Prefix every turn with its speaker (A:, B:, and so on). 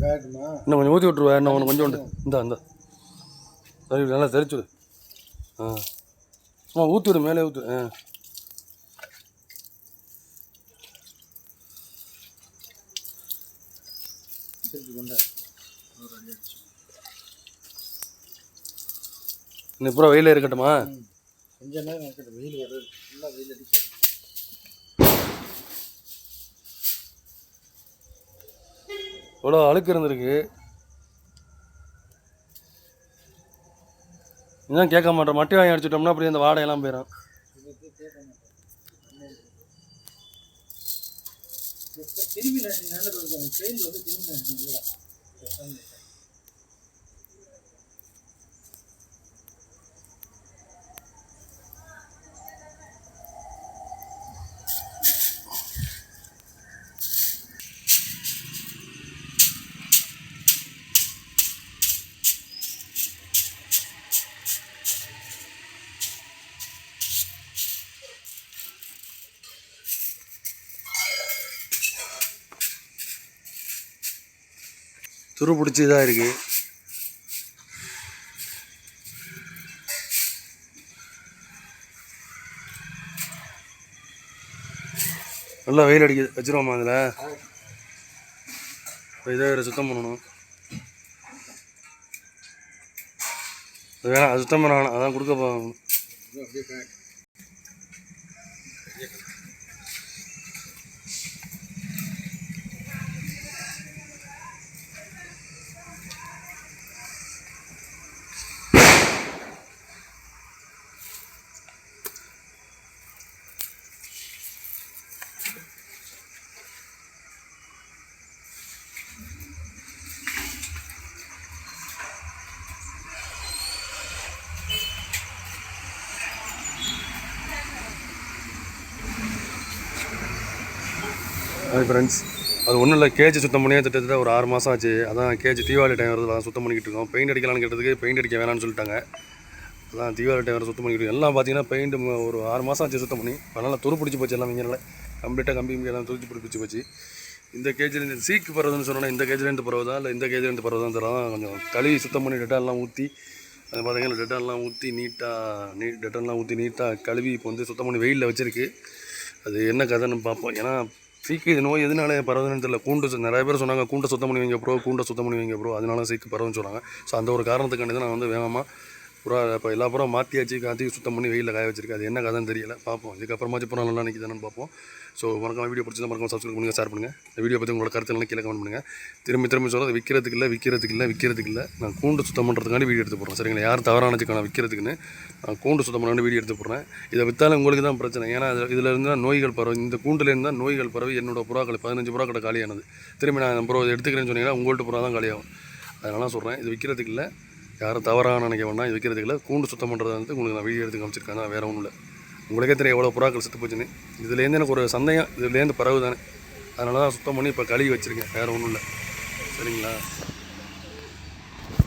A: இன்னும் கொஞ்சம் ஊற்றி விட்ருவா இன்னும் ஒன்று கொஞ்சம் உண்டு. இந்தா இந்த. சரி நல்லா தெரிச்சுடு ஆ. சும்மா ஊற்றி விடு மேலே ஊற்று ஆ. இன்னும் பூரா வெயிலே இருக்கட்டுமா.
B: கொஞ்ச நேரம் இருக்கட்டும். வெயில் வருது ஃபுல்லாக வெயில் அடிச்சு
A: இவ்வளோ அழுக்கு இருந்திருக்கு. இன்னும் கேட்க மாட்டோம். மட்டி வாங்கி அடிச்சிட்டோம்னா அப்படி அந்த வாடையெல்லாம் போயிடும்.
B: திரும்பி நல்ல கொடுக்காங்க ட்ரெயின் வந்து திரும்பி
A: துரு பிடிச்சி தான் இருக்குது நல்லா வெயில் அடிக்குது. வச்சிருவோமா அதில் இதை வேறு சுத்தம் பண்ணணும். அது வேணாம் அது சுத்தம் பண்ண வேணாம். அதான் கொடுக்க போகணும்
B: ஹாய்
A: அது ஃப்ரெண்ட்ஸ் அது ஒன்றும் இல்லை கேஜி சுத்தம் பண்ணியே திட்டத்தட்ட ஒரு ஆறு மாதம் ஆச்சு. அதான் கேஜி தீபாவளி டைம் வருது அதான் சுத்தம் பண்ணிக்கிட்டு இருக்கோம். பெயிண்ட் அடிக்கலாம்னு கேட்டதுக்கு பெயிண்ட் அடிக்க வேணாம்னு சொல்லிட்டாங்க. அதான் தீபாவளி டைம் சுத்தம் பண்ணிக்கிட்டு இருக்கோம். எல்லாம் பார்த்தீங்கன்னா பெயிண்ட் ஒரு ஆறு மாதம் ஆச்சு சுத்தம் பண்ணி. அதனால் துரு பிடிச்சி போச்சு எல்லாம் இங்கே கம்ப்ளீட்டாக கம்பி எல்லாம் துருச்சி பிடிச்சி போச்சு. இந்த கேஜிலேருந்து சீக்கு பரவுதுன்னு சொன்னோன்னா இந்த கேஜிலேருந்து பரவுதா இல்லை இந்த கேஜிலேருந்து பரவுதான் தெரியலாம் கொஞ்சம் கழுவி சுத்தம் பண்ணி டெட்டாலெலாம் ஊற்றி அது பார்த்தீங்கன்னா டெட்டால்லாம் ஊற்றி நீட்டாக நீ டெட்டால்லாம் ஊற்றி நீட்டாக கழுவி இப்போ வந்து சுத்தம் பண்ணி வெயிலில் வச்சிருக்கு. அது என்ன கதைன்னு பார்ப்போம். ஏன்னா சீக்கு இது நோய் எதனால பரவுதுன்னு தெரியல. கூண்டு நிறைய பேர் சொன்னாங்க கூண்டை சுத்தம் பண்ணி வைங்க ப்ரோ கூண்டை சுத்தம் பண்ணி வைங்க ப்ரோ அதனால சீக்கு பரவுன்னு சொன்னாங்க. ஸோ அந்த ஒரு காரணத்துக்காண்டி தான் நான் வந்து வேகமாக புறா இப்போ எல்லா புறம் மாற்றியாச்சு காற்றி சுத்தம் பண்ணி வெயிலில் காய வச்சிருக்கு. அது என்ன கதைன்னு தெரியல. பார்ப்போம். இதுக்கப்புறமாச்சும் புறம் நல்லா நிற்கிதானு பார்ப்போம். ஸோ மறக்காம வீடியோ பிடிச்சதா மறக்காம சப்ஸ்கிரைப் பண்ணுங்கள் ஷேர் பண்ணுங்கள் இந்த வீடியோ பற்றி உங்களோட கருத்து கீழே கமெண்ட் பண்ணுங்கள் திரும்பி திரும்பி சொல்கிறது விற்கிறதுக்கு இல்லை விற்கிறதுக்கு இல்லை விற்கிறதுக்கு இல்லை. நான் கூண்டு சுத்தம் பண்ணுறதுக்காண்டி வீடியோ எடுத்து போடுறேன். சரிங்களா? யார் தவறானதுக்கான விற்கிறதுக்குன்னு நான் கூண்டு சுத்தம் பண்ணாண்டு வீடியோ எடுத்து போடுறேன். இதை விற்றாலும் உங்களுக்கு தான் பிரச்சனை. ஏன்னா இதில் இருந்தால் இருந்து தான் நோய்கள் பரவி இந்த கூண்டுலேருந்து தான் நோய்கள் பரவி என்னோட புறாக்கள் பதினஞ்சு புறாக்களை காலியானது. திரும்பி நான் ப்ரோ எடுத்துக்கிறேன்னு சொன்னீங்கன்னா உங்கள்கிட்ட புறா தான் காலியாகும். அதனால சொல்கிறேன் இது விற்கிறதுக்கு இல்லை. யாரும் தவறாக நினைக்க வேண்டாம். இது இல்லை. கூண்டு சுத்தம் பண்ணுறது வந்து உங்களுக்கு நான் வீடியோ எடுத்து காமிச்சிருக்கேன். வேறு ஒன்றும் இல்லை. உங்களுக்கே தெரியும் எவ்வளோ புறாக்கள் செத்து போச்சுன்னு. இதுலேருந்து எனக்கு ஒரு சந்தேகம். இதுலேருந்து பரவு தானே அதனால தான் சுத்தம் பண்ணி இப்போ கழுவி வச்சுருக்கேன். வேறு ஒன்றும் இல்லை. சரிங்களா?